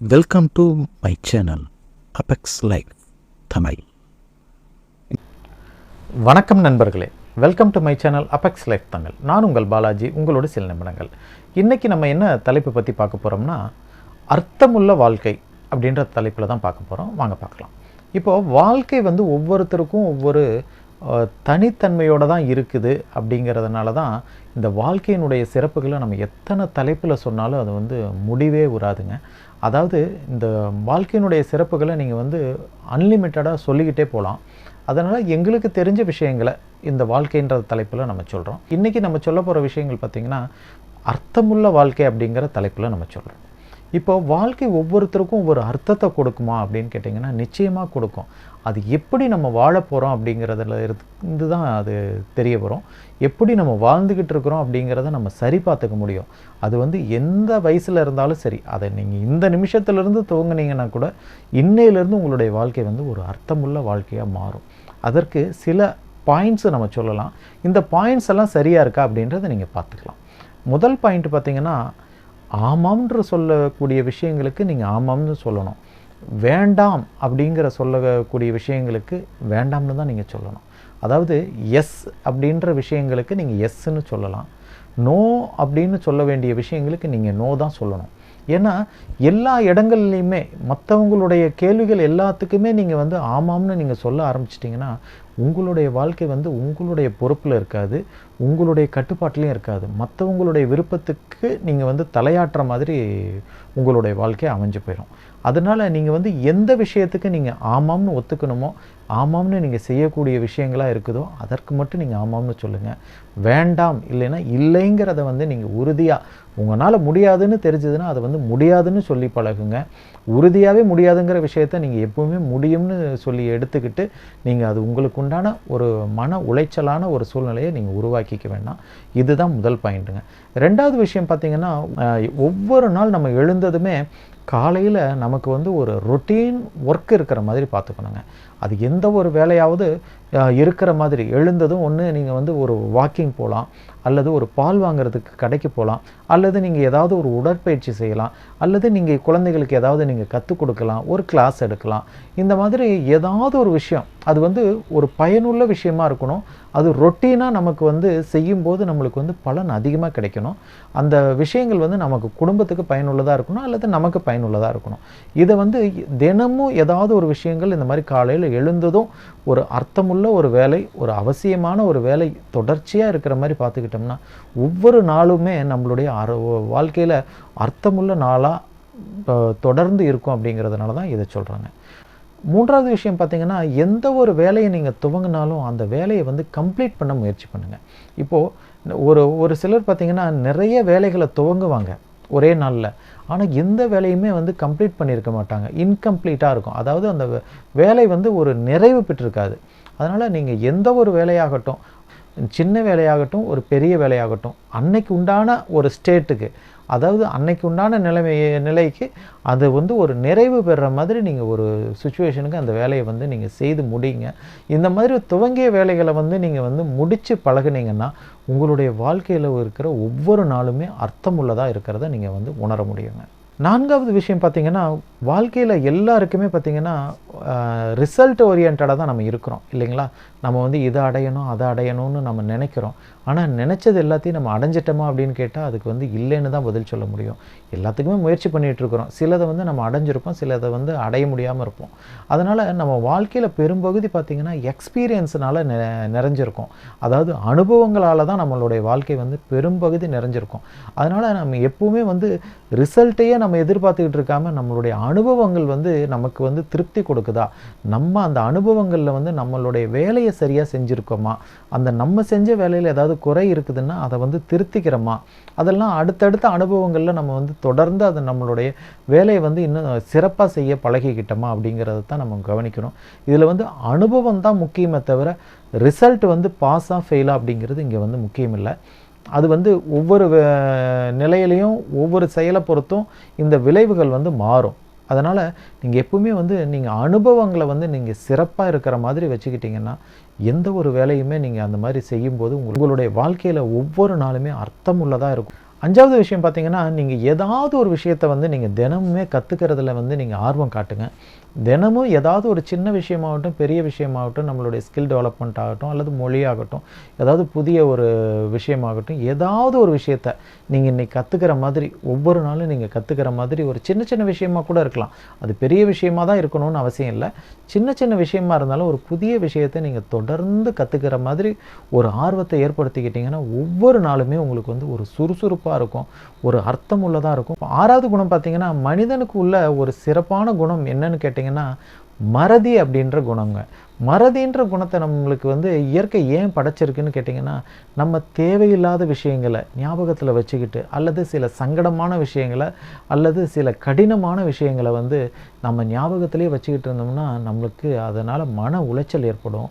Welcome to my channel Apex Life Tamil வணக்கம் நண்பர்களே. Welcome to my channel Apex Life Tamil நான் உங்கள் பாலாஜி உங்களோட சில நிமிடங்கள். இன்றைக்கி நம்ம என்ன தலைப்பு பற்றி பார்க்க போகிறோம்னா அர்த்தமுள்ள வாழ்க்கை அப்படின்ற தலைப்பில் தான் பார்க்க போகிறோம் வாங்க பார்க்கலாம். இப்போது வாழ்க்கை வந்து ஒவ்வொருத்தருக்கும் ஒவ்வொரு தனித்தன்மையோடு தான் இருக்குது அப்படிங்கிறதுனால தான் இந்த வாழ்க்கையினுடைய சிறப்புகளை நம்ம எத்தனை தலைப்பில் சொன்னாலும் அது வந்து முடிவே உறாதுங்க அதாவது இந்த வாழ்க்கையினுடைய சிறப்புகளை நீங்கள் வந்து அன்லிமிட்டடாக சொல்லிக்கிட்டே போகலாம் அதனால் எங்களுக்கு தெரிஞ்ச விஷயங்களை இந்த வாழ்க்கைன்ற தலைப்பில் நம்ம சொல்கிறோம் இன்றைக்கி நம்ம சொல்ல போகிற விஷயங்கள் பார்த்திங்கன்னா அர்த்தமுள்ள வாழ்க்கை அப்படிங்கிற தலைப்பில் நம்ம சொல்கிறோம் இப்போ வாழ்க்கை ஒவ்வொருத்தருக்கும் ஒவ்வொரு அர்த்தத்தை கொடுக்குமா அப்படின்னு கேட்டிங்கன்னா நிச்சயமாக கொடுக்கும். அது எப்படி நம்ம வாழ போகிறோம் அப்படிங்கிறதுல இருந்து தான் அது தெரிய வரும். எப்படி நம்ம வாழ்ந்துக்கிட்டு இருக்கிறோம் அப்படிங்கிறத நம்ம சரி பார்த்துக்க முடியும். அது வந்து எந்த வயசில் இருந்தாலும் சரி அதை நீங்கள் இந்த நிமிஷத்துலேருந்து துவங்குனீங்கன்னா கூட இன்னையிலேருந்து உங்களுடைய வாழ்க்கை வந்து ஒரு அர்த்தமுள்ள வாழ்க்கையாக மாறும். அதற்கு சில பாயிண்ட்ஸை நம்ம சொல்லலாம். இந்த பாயிண்ட்ஸ் எல்லாம் சரியாக இருக்கா அப்படின்றத நீங்கள் பார்த்துக்கலாம். முதல் பாயிண்ட் பார்த்திங்கன்னா ஆமாம்ன்ற சொல்லக்கூடிய விஷயங்களுக்கு நீங்கள் ஆமாம்னு சொல்லணும். வேண்டாம் அப்படிங்கிற சொல்லக்கூடிய விஷயங்களுக்கு வேண்டாம்னு தான் நீங்கள் சொல்லணும். அதாவது எஸ் அப்படின்ற விஷயங்களுக்கு நீங்கள் எஸ்ன்னு சொல்லலாம். நோ அப்படின்னு சொல்ல வேண்டிய விஷயங்களுக்கு நீங்கள் நோ தான் சொல்லணும். ஏன்னா எல்லா இடங்கள்லையுமே மற்றவங்களுடைய கேள்விகள் எல்லாத்துக்குமே நீங்கள் வந்து ஆமாம்னு நீங்கள் சொல்ல ஆரம்பிச்சிட்டிங்கன்னா உங்களுடைய வாழ்க்கை வந்து உங்களுடைய பொறுப்பில் இருக்காது உங்களுடைய கட்டுப்பாட்டிலையும் இருக்காது. மற்றவங்களுடைய விருப்பத்துக்கு நீங்கள் வந்து தலையாட்டுற மாதிரி உங்களுடைய வாழ்க்கை அமைஞ்சு போயிடும் அதனால் நீங்கள் வந்து எந்த விஷயத்துக்கு நீங்கள் ஆமாம்னு ஒத்துக்கணுமோ ஆமாம்னு நீங்கள் செய்யக்கூடிய விஷயங்களாக இருக்குதோ அதற்கு மட்டும் நீங்கள் ஆமாம்னு சொல்லுங்கள் வேண்டாம் இல்லைன்னா இல்லைங்கிறத வந்து நீங்கள் உறுதியாக உங்களால் முடியாதுன்னு தெரிஞ்சதுன்னா அதை வந்து முடியாதுன்னு சொல்லி பழகுங்க. உறுதியாகவே முடியாதுங்கிற விஷயத்த நீங்கள் எப்பவுமே முடியும்னு சொல்லி எடுத்துக்கிட்டு நீங்கள் அது உங்களுக்கு உண்டான ஒரு மன உளைச்சலான ஒரு சூழ்நிலையை நீங்கள் உருவாக்கிக்க வேண்டாம். இதுதான் முதல் பாயிண்ட்டுங்க. ரெண்டாவது விஷயம் பார்த்தீங்கன்னா ஒவ்வொரு நாள் நம்ம எழுந்ததுமே காலையில் நமக்கு வந்து ஒரு ரொட்டீன் ஒர்க் இருக்கிற மாதிரி பார்த்துக்கணுங்க. அது எந்த ஒரு வேலையாவது இருக்கிற மாதிரி எழுந்ததும் ஒன்று நீங்கள் வந்து ஒரு வாக்கிங் போகலாம் அல்லது ஒரு பால் வாங்குறதுக்கு கடைக்கு போகலாம். அல்லது நீங்கள் ஏதாவது ஒரு உடற்பயிற்சி செய்யலாம். அல்லது நீங்கள் குழந்தைகளுக்கு ஏதாவது நீங்கள் கற்றுக் கொடுக்கலாம். ஒரு கிளாஸ் எடுக்கலாம். இந்த மாதிரி ஏதாவது ஒரு விஷயம். அது வந்து ஒரு பயனுள்ள விஷயமா இருக்கணும். அது ரொட்டீனாக நமக்கு வந்து செய்யும்போது நம்மளுக்கு வந்து பலன் அதிகமாக கிடைக்கணும். அந்த விஷயங்கள் வந்து நமக்கு குடும்பத்துக்கு பயனுள்ளதாக இருக்கணும். அல்லது நமக்கு பயனுள்ளதாக இருக்கணும். இதை வந்து தினமும் ஏதாவது ஒரு விஷயங்கள் இந்த மாதிரி காலையில் எழுந்ததும் ஒரு அர்த்தமுள்ள ஒரு வேலை ஒரு அவசியமான ஒரு வேலை தொடர்ச்சியாக இருக்கிற மாதிரி பார்த்துக்கிட்டோம்னா ஒவ்வொரு நாளுமே நம்மளுடைய அர வாழ்க்கையில் அர்த்தமுள்ள நாளாக தொடர்ந்து இருக்கும் அப்படிங்கிறதுனால தான் இதை சொல்கிறாங்க மூன்றாவது விஷயம் பார்த்தீங்கன்னா எந்த ஒரு வேலையை நீங்கள் துவங்கினாலும் அந்த வேலையை வந்து கம்ப்ளீட் பண்ண முயற்சி பண்ணுங்கள் இப்போது ஒரு ஒரு சிலர் பார்த்திங்கன்னா நிறைய வேலைகளை துவங்குவாங்க. ஒரே நாளில். ஆனால் எந்த வேலையுமே வந்து கம்ப்ளீட் பண்ணியிருக்க மாட்டாங்க. இன்கம்ப்ளீட்டாக இருக்கும். அதாவது அந்த வேலை வந்து ஒரு நிறைவு பெற்றிருக்காது. அதனால் நீங்கள் எந்த ஒரு வேலையாகட்டும் சின்ன வேலையாகட்டும் ஒரு பெரிய வேலையாகட்டும் அன்னைக்கு உண்டான ஒரு ஸ்டேட்டுக்கு அதாவது அன்னைக்கு உண்டான நிலைமை நிலைக்கு அது வந்து ஒரு நிறைவு பெறுற மாதிரி நீங்கள் ஒரு சுச்சுவேஷனுக்கு அந்த வேலையை வந்து நீங்கள் செய்து முடியுங்க இந்த மாதிரி துவங்கிய வேலைகளை வந்து நீங்கள் வந்து முடித்து பழகுனீங்கன்னா உங்களுடைய வாழ்க்கையில் இருக்கிற ஒவ்வொரு நாளுமே அர்த்தமுள்ளதாக இருக்கிறத நீங்கள் வந்து உணர முடியுங்க. நான்காவது விஷயம் பார்த்தீங்கன்னா வாழ்க்கையில் எல்லாருக்குமே பார்த்தீங்கன்னா ரிசல்ட் ஓரியன்டாக தான் நம்ம இருக்கிறோம். இல்லைங்களா? நம்ம வந்து இதை அடையணும் அதை அடையணும்னு நம்ம நினைக்கிறோம். ஆனால் நினச்சது எல்லாத்தையும் நம்ம அடைஞ்சிட்டோமா அப்படின்னு கேட்டால் அதுக்கு வந்து இல்லைன்னு தான் பதில் சொல்ல முடியும். எல்லாத்துக்குமே முயற்சி பண்ணிகிட்ருக்குறோம் சிலதை வந்து நம்ம அடைஞ்சிருப்போம் சிலதை வந்து அடைய முடியாமல் இருப்போம். அதனால் நம்ம வாழ்க்கையில் பெரும்பகுதி பார்த்திங்கன்னா எக்ஸ்பீரியன்ஸ்னால் நெ நிறைஞ்சிருக்கும். அதாவது அனுபவங்களால் தான் நம்மளுடைய வாழ்க்கை வந்து பெரும்பகுதி நிறைஞ்சிருக்கும். அதனால் நம்ம எப்போவுமே வந்து ரிசல்ட்டையே நம்ம எதிர்பார்த்துக்கிட்டு இருக்காமல் நம்மளுடைய அனுபவங்கள் வந்து நமக்கு வந்து திருப்தி கொடுக்குதா? நம்ம அந்த அனுபவங்களில் வந்து நம்மளுடைய வேலையை சரியாக செஞ்சுருக்கோமா? அந்த நம்ம செஞ்ச வேலையில் ஏதாவது குறை இருக்குதுன்னா அதை வந்து திருத்திக்கிறோமா? அதெல்லாம் அடுத்தடுத்த அனுபவங்களில் நம்ம வந்து தொடர்ந்து அது நம்மளுடைய வேலையை வந்து இன்னும் சிறப்பாக செய்ய பழகிக்கிட்டோமா அப்படிங்கிறத தான் நம்ம கவனிக்கணும். இதில் வந்து அனுபவம் தான் முக்கியமே தவிர ரிசல்ட் வந்து பாஸாக ஃபெயிலாக அப்படிங்கிறது இங்கே வந்து முக்கியம் இல்லை அது வந்து ஒவ்வொரு நிலையிலையும் ஒவ்வொரு செயலை பொறுத்தும் இந்த விளைவுகள் வந்து மாறும். அதனால் நீங்கள் எப்பவுமே வந்து நீங்கள் அனுபவங்களை வந்து நீங்கள் சிறப்பாக இருக்கிற மாதிரி வச்சுக்கிட்டிங்கன்னா எந்த ஒரு வேலையுமே நீங்கள் அந்த மாதிரி செய்யும்போது உங்களுடைய வாழ்க்கையில் ஒவ்வொரு நாளுமே அர்த்தம் உள்ளதாக இருக்கும். அஞ்சாவது விஷயம் பார்த்தீங்கன்னா நீங்கள் ஏதாவது ஒரு விஷயத்தை வந்து நீங்கள் தினமுமே கற்றுக்கிறதுல வந்து நீங்கள் ஆர்வம் காட்டுங்க. தினமும் ஏதாவது ஒரு சின்ன விஷயமாகட்டும் பெரிய விஷயமாகட்டும் நம்மளுடைய ஸ்கில் டெவலப்மெண்ட் ஆகட்டும் அல்லது மொழியாகட்டும் ஏதாவது புதிய ஒரு விஷயமாகட்டும் ஏதாவது ஒரு விஷயத்த நீங்கள் இன்னைக்கு கற்றுக்கிற மாதிரி ஒவ்வொரு நாளும் நீங்கள் கற்றுக்கிற மாதிரி ஒரு சின்ன சின்ன விஷயமா கூட இருக்கலாம். அது பெரிய விஷயமா தான் இருக்கணும்னு அவசியம் இல்லை. சின்ன சின்ன விஷயமா இருந்தாலும் ஒரு புதிய விஷயத்தை நீங்கள் தொடர்ந்து கற்றுக்கிற மாதிரி ஒரு ஆர்வத்தை ஏற்படுத்திக்கிட்டிங்கன்னா ஒவ்வொரு நாளுமே உங்களுக்கு வந்து ஒரு சுறுசுறுப்பாக இருக்கும் ஒரு அர்த்தம் உள்ளதாக இருக்கும். ஆறாவது குணம் பார்த்தீங்கன்னா மனிதனுக்கு உள்ள ஒரு சிறப்பான குணம் என்னன்னு கேட்டிங்கன்னா பார்த்தீங்கன்னா மறதி அப்படின்ற குணங்க. மறதின்ற குணத்தை நம்மளுக்கு வந்து இயற்கை ஏன் படைச்சிருக்குன்னு கேட்டிங்கன்னா நம்ம தேவையில்லாத விஷயங்களை ஞாபகத்தில் வச்சுக்கிட்டு அல்லது சில சங்கடமான விஷயங்களை அல்லது சில கடினமான விஷயங்களை வந்து நம்ம ஞாபகத்திலே வச்சுக்கிட்டு இருந்தோம்னா நம்மளுக்கு அதனால் மன உளைச்சல் ஏற்படும்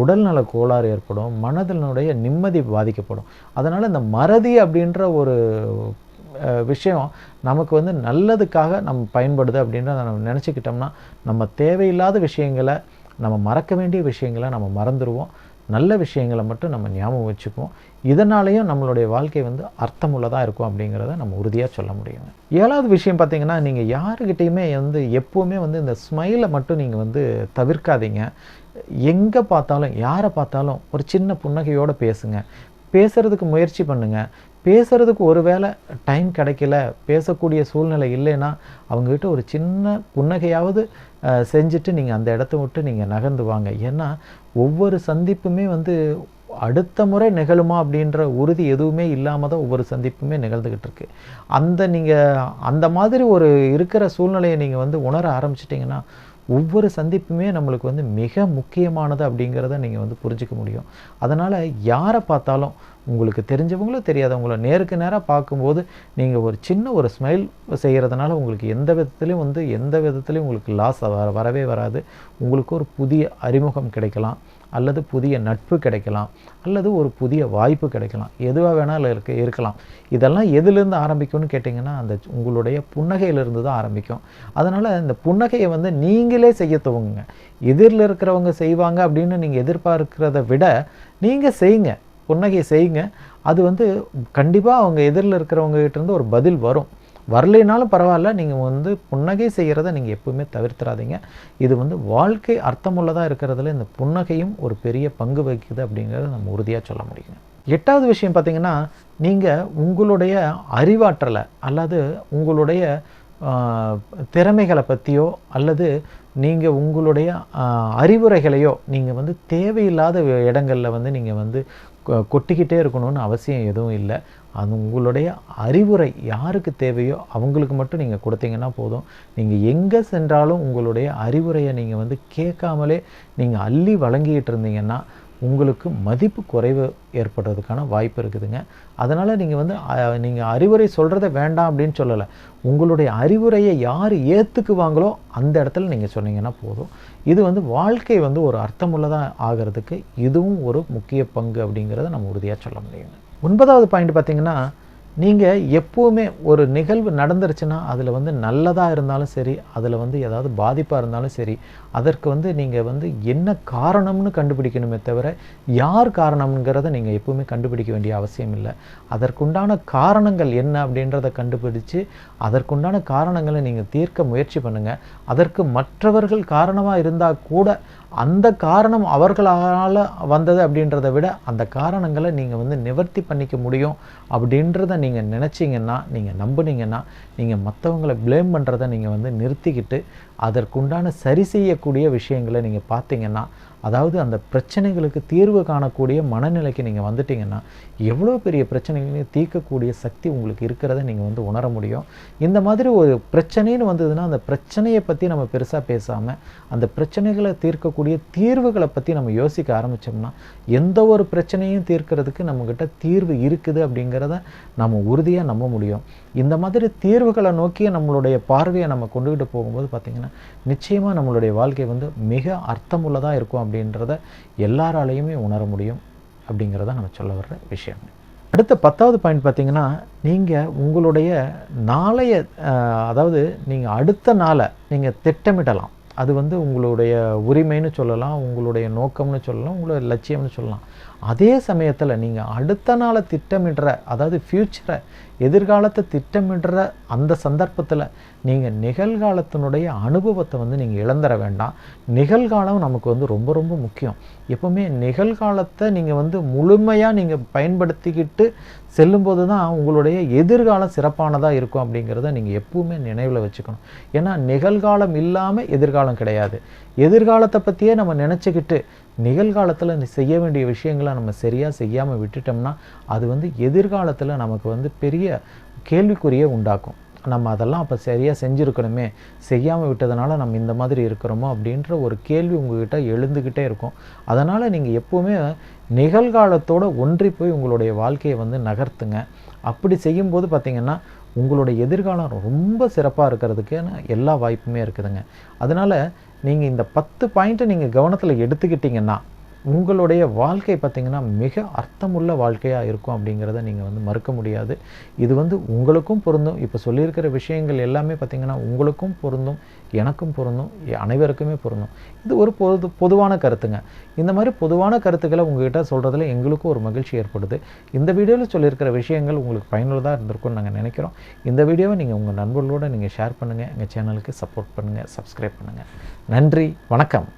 உடல்நல கோளாறு ஏற்படும் மனதினுடைய நிம்மதி பாதிக்கப்படும். அதனால் இந்த மறதி அப்படின்ற ஒரு விஷயம் நமக்கு வந்து நல்லதுக்காக நம்ம பயன்படுது அப்படின்றத நம்ம நினச்சிக்கிட்டோம்னா நம்ம தேவையில்லாத விஷயங்களை நம்ம மறக்க வேண்டிய விஷயங்களை நம்ம மறந்துடுவோம் நல்ல விஷயங்களை மட்டும் நம்ம ஞாபகம் வச்சுக்குவோம். இதனாலேயும் நம்மளுடைய வாழ்க்கை வந்து அர்த்தமுள்ளதாக இருக்கும் அப்படிங்கிறத நம்ம உறுதியாக சொல்ல முடியுங்க. ஏழாவது விஷயம் பார்த்திங்கன்னா நீங்கள் யாருக்கிட்டேயுமே வந்து எப்போவுமே வந்து இந்த ஸ்மைலை மட்டும் நீங்கள் வந்து தவிர்க்காதீங்க. எங்கே பார்த்தாலும் யாரை பார்த்தாலும் ஒரு சின்ன புன்னகையோடு பேசுங்க. பேசுகிறதுக்கு முயற்சி பண்ணுங்கள் பேசுகிறதுக்கு ஒருவேளை டைம் கிடைக்கல பேசக்கூடிய சூழ்நிலை இல்லைன்னா அவங்கக்கிட்ட ஒரு சின்ன புன்னகையாவது செஞ்சுட்டு நீங்கள் அந்த இடத்த விட்டு நீங்கள் நகர்ந்து வாங்க. ஏன்னா ஒவ்வொரு சந்திப்புமே வந்து அடுத்த முறை நிகழுமா அப்படின்ற உறுதி எதுவுமே இல்லாமல் தான் ஒவ்வொரு சந்திப்புமே நிகழ்ந்துக்கிட்டு இருக்கு. அந்த நீங்கள் அந்த மாதிரி ஒரு இருக்கிற சூழ்நிலையை நீங்கள் வந்து உணர ஆரம்பிச்சிட்டிங்கன்னா ஒவ்வொரு சந்திப்புமே நம்மளுக்கு வந்து மிக முக்கியமானது அப்படிங்கிறத நீங்கள் வந்து புரிஞ்சுக்க முடியும். அதனால் யாரை பார்த்தாலும் உங்களுக்கு தெரிஞ்சவங்களும் தெரியாதவங்களோ நேருக்கு நேராக பார்க்கும்போது நீங்கள் ஒரு சின்ன ஒரு ஸ்மைல் செய்கிறதுனால உங்களுக்கு எந்த விதத்துலையும் வந்து எந்த விதத்துலையும் உங்களுக்கு லாஸ் வர வரவே வராது. உங்களுக்கு ஒரு புதிய அறிமுகம் கிடைக்கலாம். அல்லது புதிய நட்பு கிடைக்கலாம் அல்லது ஒரு புதிய வாய்ப்பு கிடைக்கலாம் எதுவாக வேணாலும் இருக்க இருக்கலாம். இதெல்லாம் எதுலேருந்து ஆரம்பிக்கும்னு கேட்டிங்கன்னா அந்த உங்களுடைய புன்னகையிலிருந்து தான் ஆரம்பிக்கும். அதனால் இந்த புன்னகையை வந்து நீங்களே செய்ய துவங்குங்க. எதிரில் இருக்கிறவங்க செய்வாங்க அப்படின்னு நீங்கள் எதிர்பார்க்கிறத விட நீங்கள் செய்யுங்க. புன்னகையை செய்யுங்க. அது வந்து கண்டிப்பாக அவங்க எதிரில் இருக்கிறவங்ககிட்ட இருந்து ஒரு பதில் வரும். வரலைனாலும் பரவாயில்ல நீங்கள் வந்து புன்னகை செய்கிறத நீங்கள் எப்பவுமே தவிர்த்துறாதீங்க இது வந்து வாழ்க்கை அர்த்தமுள்ளதாக இருக்கிறதுல இந்த புன்னகையும் ஒரு பெரிய பங்கு வகிக்குது அப்படிங்கிறத நம்ம உறுதியாக சொல்ல முடியுங்க எட்டாவது விஷயம் பார்த்தீங்கன்னா நீங்கள் உங்களுடைய அறிவாற்றலை அல்லது உங்களுடைய திறமைகளை பற்றியோ அல்லது நீங்கள் உங்களுடைய அறிவுரைகளையோ நீங்கள் வந்து தேவையில்லாத இடங்களில் வந்து நீங்கள் வந்து கொ- கொட்டிக்கிட்டே இருக்கணும்னு அவசியம் எதுவும் இல்லை. அது உங்களுடைய அறிவுரை யாருக்கு தேவையோ அவங்களுக்கு மட்டும் நீங்கள் கொடுத்தீங்கன்னா போதும். நீங்கள் எங்கே சென்றாலும் உங்களுடைய அறிவுரையை நீங்கள் வந்து கேட்காமலே நீங்கள் அள்ளி வழங்கிக்கிட்டு இருந்தீங்கன்னா உங்களுக்கு மதிப்பு குறைவு ஏற்படுறதுக்கான வாய்ப்பு இருக்குதுங்க. அதனால் நீங்கள் வந்து நீங்கள் அறிவுரை சொல்கிறத வேண்டாம் அப்படின்னு சொல்லலை. உங்களுடைய அறிவுரையை யார் ஏற்றுக்குவாங்களோ அந்த இடத்துல நீங்கள் சொன்னீங்கன்னா போதும். இது வந்து வாழ்க்கை வந்து ஒரு அர்த்தமுள்ளதாக ஆகிறதுக்கு இதுவும் ஒரு முக்கிய பங்கு அப்படிங்கிறத நம்ம உறுதியாக சொல்ல முடியுங்க. ஒன்பதாவது பாயிண்ட் பார்த்தீங்கன்னா நீங்கள் எப்போவுமே ஒரு நிகழ்வு நடந்துருச்சுன்னா அதில் வந்து நல்லதாக இருந்தாலும் சரி அதில் வந்து ஏதாவது பாதிப்பாக இருந்தாலும் சரி அதற்கு வந்து நீங்கள் வந்து என்ன காரணம்னு கண்டுபிடிக்கணுமே தவிர யார் காரணம்ங்கிறத நீங்கள் எப்போவுமே கண்டுபிடிக்க வேண்டிய அவசியம் இல்லை. அதற்குண்டான காரணங்கள் என்ன அப்படின்றத கண்டுபிடிச்சு அதற்குண்டான காரணங்களை நீங்கள் தீர்க்க முயற்சி பண்ணுங்கள் அதற்கு மற்றவர்கள் காரணமாக இருந்தால் கூட அந்த காரணம் அவர்களால் வந்தது அப்படின்றத விட அந்த காரணங்களை நீங்கள் வந்து நிவர்த்தி பண்ணிக்க முடியும் அப்படின்றத நீங்கள் நினச்சிங்கன்னா நீங்கள் நம்புனீங்கன்னா நீங்கள் மற்றவங்களை ப்ளேம் பண்ணுறதை நீங்கள் வந்து நிறுத்திக்கிட்டு அதற்குண்டான சரி செய்யக்கூடிய விஷயங்களை நீங்கள் பார்த்தீங்கன்னா அதாவது அந்த பிரச்சனைகளுக்கு தீர்வு காணக்கூடிய மனநிலைக்கு நீங்கள் வந்துட்டீங்கன்னா எவ்வளோ பெரிய பிரச்சனைகளையும் தீர்க்கக்கூடிய சக்தி உங்களுக்கு இருக்கிறத நீங்கள் வந்து உணர முடியும். இந்த மாதிரி ஒரு பிரச்சனைன்னு வந்ததுன்னா அந்த பிரச்சனையை பற்றி நம்ம பெருசாக பேசாமல் அந்த பிரச்சனைகளை தீர்க்கக்கூடிய தீர்வுகளை பற்றி நம்ம யோசிக்க ஆரம்பித்தோம்னா எந்த ஒரு பிரச்சனையும் தீர்க்கிறதுக்கு நம்மக்கிட்ட தீர்வு இருக்குது அப்படிங்கிறத நம்ம உறுதியாக நம்ப முடியும். இந்த மாதிரி தீர்வுகளை நோக்கி நம்மளுடைய பார்வையை நம்ம கொண்டுகிட்டு போகும்போது பார்த்திங்கன்னா நிச்சயமாக நம்மளுடைய வாழ்க்கை வந்து மிக அர்த்தமுள்ளதாக இருக்கும் அப்படின்றத எல்லாராலையுமே உணர முடியும் அப்படிங்கிறத நம்ம சொல்ல வர்ற விஷயம். அடுத்த பத்தாவது பாயிண்ட் பார்த்தீங்கன்னா நீங்கள் உங்களுடைய நாளைய அதாவது நீங்கள் அடுத்த நாளை நீங்கள் திட்டமிடலாம். அது வந்து உங்களுடைய உரிமைன்னு சொல்லலாம் உங்களுடைய நோக்கம்னு சொல்லலாம் உங்களுடைய லட்சியம்னு சொல்லலாம். அதே சமயத்தில் நீங்கள் அடுத்த நாளை திட்டமிடுற அதாவது ஃப்யூச்சரை எதிர்காலத்தை திட்டமிடுற அந்த சந்தர்ப்பத்தில் நீங்கள் நிகழ்காலத்தினுடைய அனுபவத்தை வந்து நீங்கள் இழந்துட வேண்டாம். நிகழ்காலம் நமக்கு வந்து ரொம்ப ரொம்ப முக்கியம். எப்போவுமே நிகழ்காலத்தை நீங்கள் வந்து முழுமையாக நீங்கள் பயன்படுத்திக்கிட்டு செல்லும்போது தான் உங்களுடைய எதிர்காலம் சிறப்பானதாக இருக்கும் அப்படிங்கிறத நீங்கள் எப்பவுமே நினைவில் வச்சுக்கணும். ஏன்னா நிகழ்காலம் இல்லாமல் எதிர்காலம் கிடையாது. எதிர்காலத்தை பற்றியே நம்ம நினச்சிக்கிட்டு நிகழ்காலத்தில் செய்ய வேண்டிய விஷயங்களை நம்ம சரியாக செய்யாமல் விட்டுட்டோம்னா அது வந்து எதிர்காலத்தில் நமக்கு வந்து பெரிய கேள்விக்குறியை உண்டாக்கும். நம்ம அதெல்லாம் அப்போ சரியாக செஞ்சுருக்கணுமே செய்யாமல் விட்டதுனால நம்ம இந்த மாதிரி இருக்கிறோமோ அப்படின்ற ஒரு கேள்வி உங்ககிட்ட எழுந்துக்கிட்டே இருக்கும். அதனால் நீங்கள் எப்போவுமே நிகழ்காலத்தோட ஒன்றி போய் உங்களுடைய வாழ்க்கையை வந்து நகர்த்துங்க. அப்படி செய்யும்போது பார்த்திங்கன்னா உங்களுடைய எதிர்காலம் ரொம்ப சிறப்பாக இருக்கிறதுக்கு எல்லா வாய்ப்புமே இருக்குதுங்க. அதனால் நீங்கள் இந்த பத்து பாயிண்ட்டை நீங்கள் கவனத்தில் எடுத்துக்கிட்டிங்கன்னா உங்களுடைய வாழ்க்கை பார்த்திங்கன்னா மிக அர்த்தமுள்ள வாழ்க்கையாக இருக்கும் அப்படிங்கிறத நீங்கள் வந்து மறுக்க முடியாது. இது வந்து உங்களுக்கும் பொருந்தும். இப்போ சொல்லியிருக்கிற விஷயங்கள் எல்லாமே பார்த்திங்கன்னா உங்களுக்கும் பொருந்தும் எனக்கும் பொருந்தும் அனைவருக்குமே பொருந்தும். இது ஒரு பொது பொதுவான கருத்துங்க. இந்த மாதிரி பொதுவான கருத்துக்களை உங்ககிட்ட சொல்கிறதுல எங்களுக்கும் ஒரு மகிழ்ச்சி ஏற்படுது. இந்த வீடியோவில் சொல்லியிருக்கிற விஷயங்கள் உங்களுக்கு பயனுள்ளதாக இருந்திருக்கும்னு நாங்கள் நினைக்கிறோம். இந்த வீடியோவை நீங்கள் உங்கள் நண்பர்களோடு நீங்கள் ஷேர் பண்ணுங்கள் எங்கள் சேனலுக்கு சப்போர்ட் பண்ணுங்கள் சப்ஸ்கிரைப் பண்ணுங்கள் நன்றி வணக்கம்.